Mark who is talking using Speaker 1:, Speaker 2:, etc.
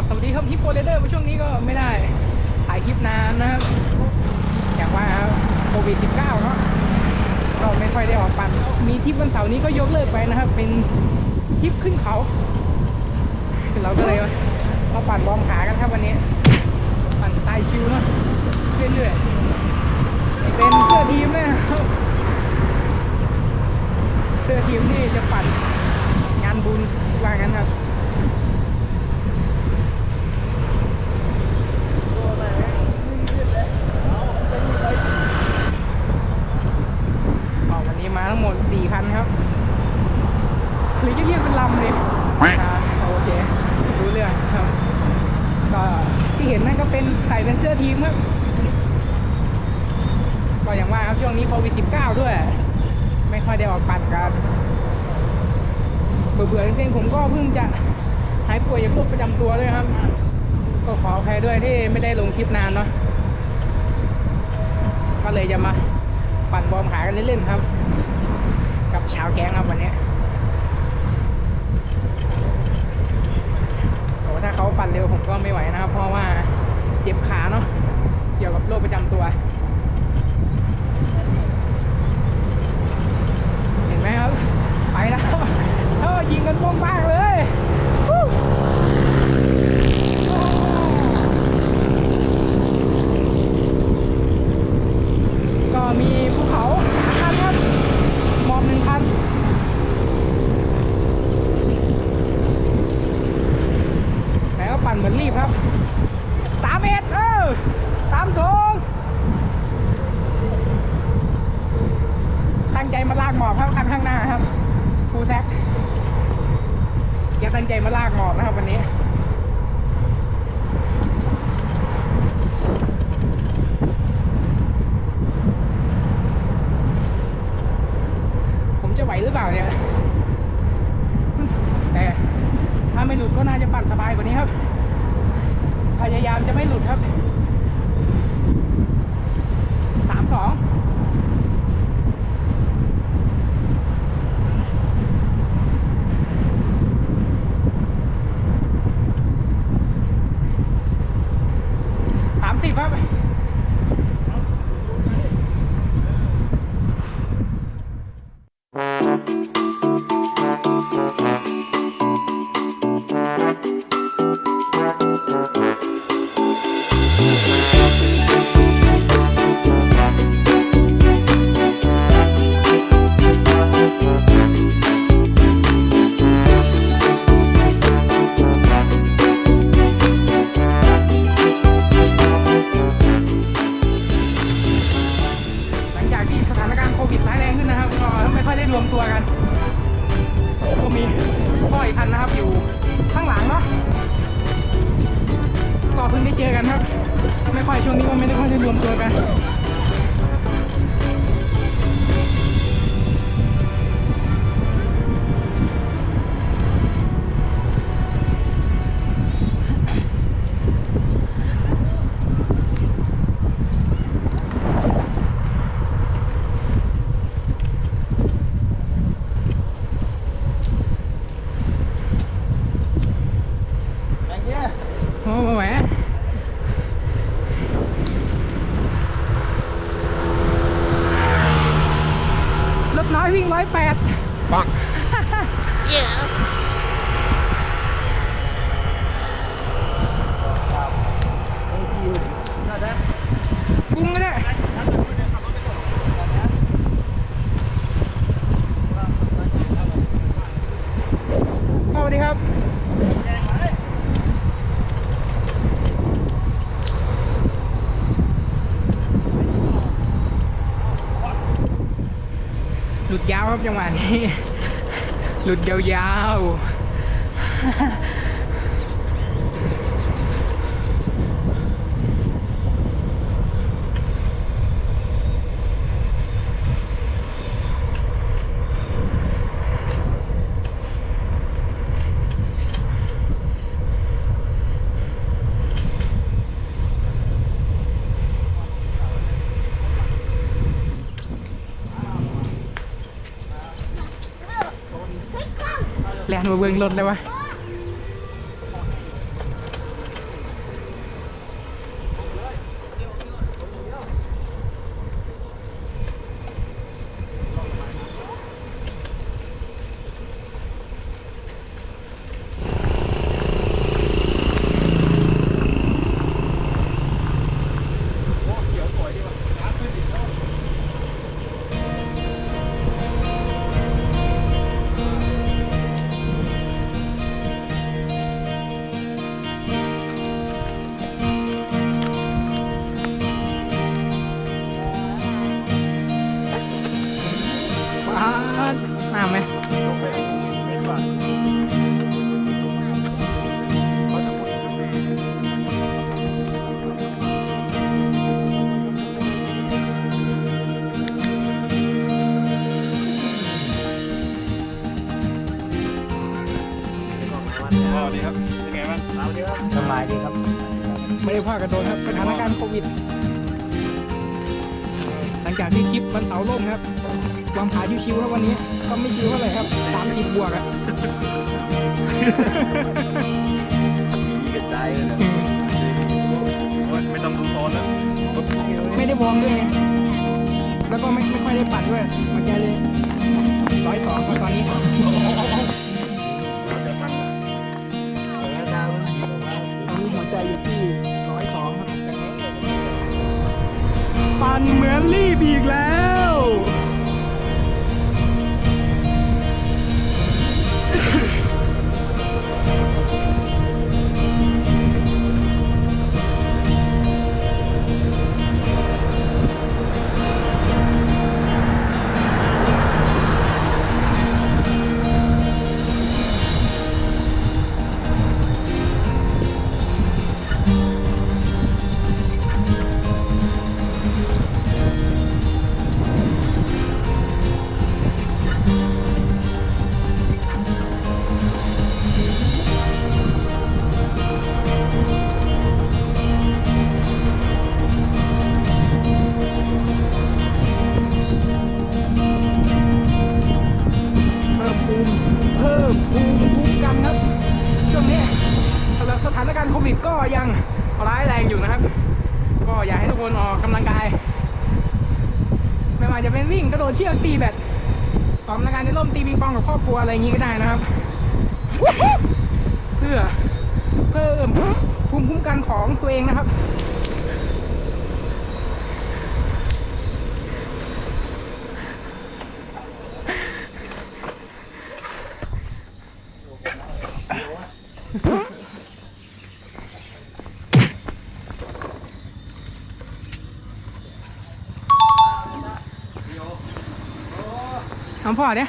Speaker 1: ครับ สวัสดีครับฮิปโปเรเดอร์ช่วงนี้ก็ไม่ได้ถ่ายคลิปนานนะครับอย่างว่าโควิด -19 เนาะก็ไม่ค่อยได้ออกปั่นมีทริปวันเสาร์นี้ก็ยกเลิกไปนะครับ เป็นทริปขึ้นเขาเราก็เลยมาปั่นบอมขากันครับวันนี้ ปั่นสไตล์ชิวเนาะเรื่อยๆเป็นเสื้อทีมนะครับเสื้อทีมที่จะปั่นงานบุญว่างั้นครับ ออกวันนี้มาทั้งหมด4คันครับ หรือจะเรียกเป็นลำเลยอ่าโอเค รู้เรื่องครับ ก็ที่เห็นนั่นก็ เป็นใส่เป็นเสื้อทีมครับก็อย่างว่าครับช่วงนี้โควิด -19 ด้วย ไม่ค่อยได้ออกปั่นกันเบื่อๆจริงๆผมก็เพิ่งจะหายป่วยจากโรคประจำตัวด้วยครับ ก็ขออภัยด้วยที่ไม่ได้ลงคลิปนานเนาะก็เลยจะมาปั่นบอมหากันเล่นๆครับ กับชาวแก๊งครับวันนี้โอ้ถ้าเขาปั่นเร็วผมก็ไม่ไหวนะครับเพราะว่า จ็บขาเนาะเกี่ยวกับโรคประจำตัว เห็นไหมครับ ไปแล้วเออยิงกันป้งบ้างเลยก็มีภูเขาสามคันครับมอบหนึ่งคันแต่ก็ปั่นเหมือนรีบครับ สามเมตรเออสามสูงตั้งใจมาลากหมอบครับคันข้างหน้าครับครูแท็กอยากตั้งใจมาลากหมอบนะครับวันนี้ ผมจะไหวหรือเปล่าเนี่ย แต่ถ้าไม่หลุดก็น่าจะปั่นสบายกว่านี้ครับ พยายามจะไม่หลุดครับ ช่วงนี้มันไม่ได้ค่อยได้รวมตัวกัน วิ่งร้อยแปดปุ้งก็ได้สวัสดีครับ หลุดยาวครับจังหวะนี้ หลุดยาวๆ แลนมาเบิ้งรถเลยวะ
Speaker 2: สวัสดีครับ เป็นไงบ้างสวัสดีครับ
Speaker 3: สบายดีครับ
Speaker 1: ไม่ได้พากันโดนครับสถานการณ์โควิด หลังจากที่คลิปวันเสาร์ล่มครับ วางขาชิวๆครับวันนี้ ก็ไม่ชิวเท่าไหร่ครับสามสิบบวกอะ
Speaker 2: มีกระจายเลยนะไม่ต้องดูโซนแล้ว
Speaker 1: ไม่ได้วอร์มด้วยไงแล้วก็ไม่ไม่ค่อยได้ปั่นด้วยมันจะเลยร้อยสองตอนนี้
Speaker 2: จะตั้ง
Speaker 3: แล้วดาวมันดีกว่า
Speaker 1: ตอนนี้หัวใจอยู่ที่ร้อยสองครับจากนี้ปั่นเหมือนรีบอีกแล้ว วิดก็ยังร้ายแรงอยู่นะครับ ก็อยากให้ทุกคนออกกำลังกาย ไม่ว่าจะเป็นวิ่งกระโดดเชือกตีแบดออกกำลังกายในร่มตีปิงปองกับครอบครัวอะไรอย่างนี้ก็ได้นะครับ เพื่อเพิ่มภูมิคุ้มกันของตัวเองนะครับน้ พ่อเนี่ย